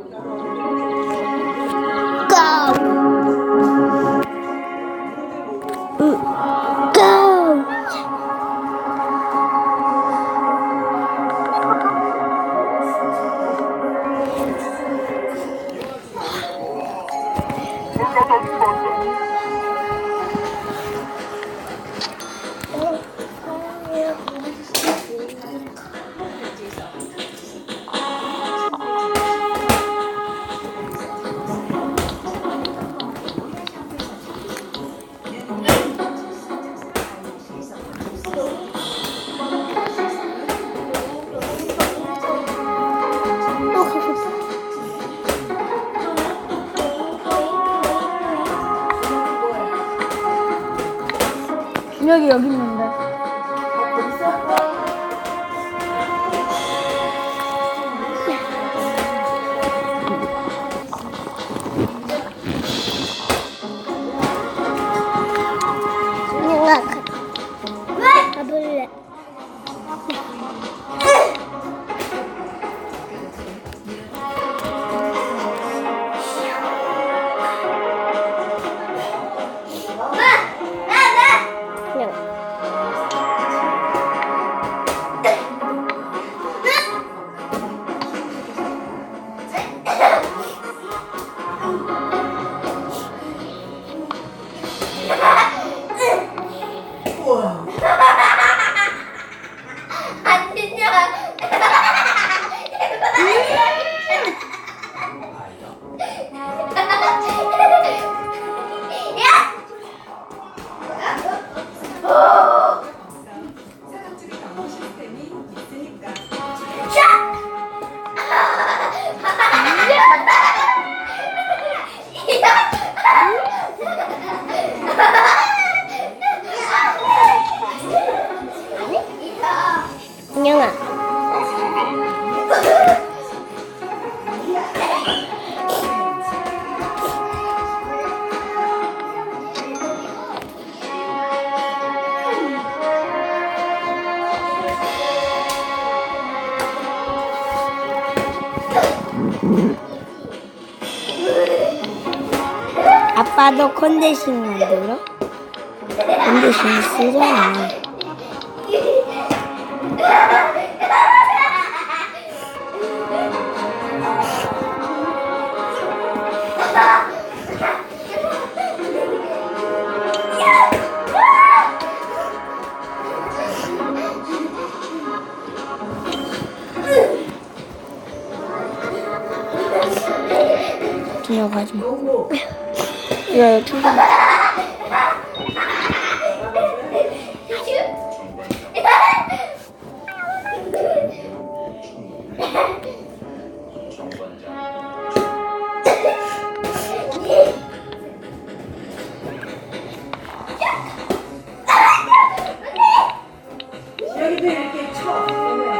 Go. Go. Go. 준혁이 여기 있는데. 아빠도 컨디션 만들어? 컨디션 쓰잖아. 들어가지 마. 야, 번. 여기도 이렇게 쳐.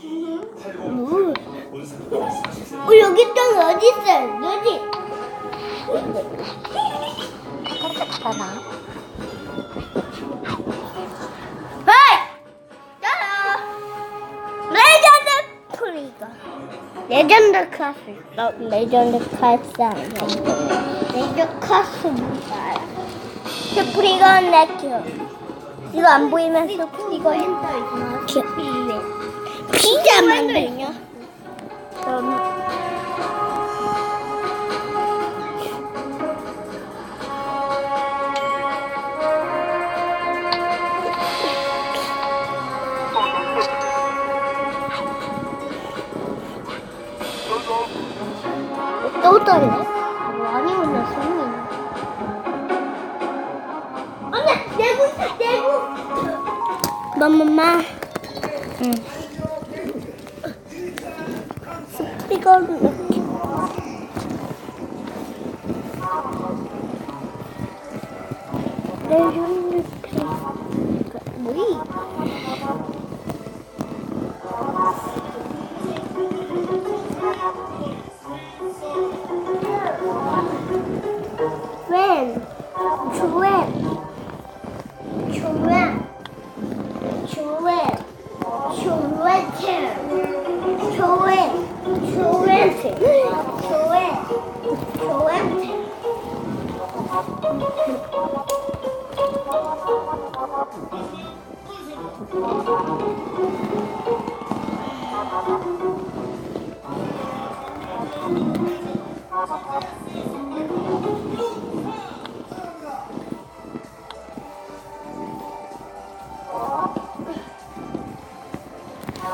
어디 있어? 여기. 따라. 레전드 프리가. 레전드 카스. 너 레전드 카스 아니야? 레전드 카스 뭐야? 스프리가 내켜. 이거 안 보이면 스프 이거 핸드이구나. 피자 만들냐? 음. 또 떨려? 많이 내고 있어, 내고. 마마마. 응. 스피커를 이렇게. 레전드 페이스. 뭐이? children. Children. Children. Children. Children. Children. Thank you. 早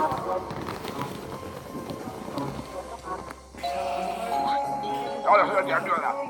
点回来点这个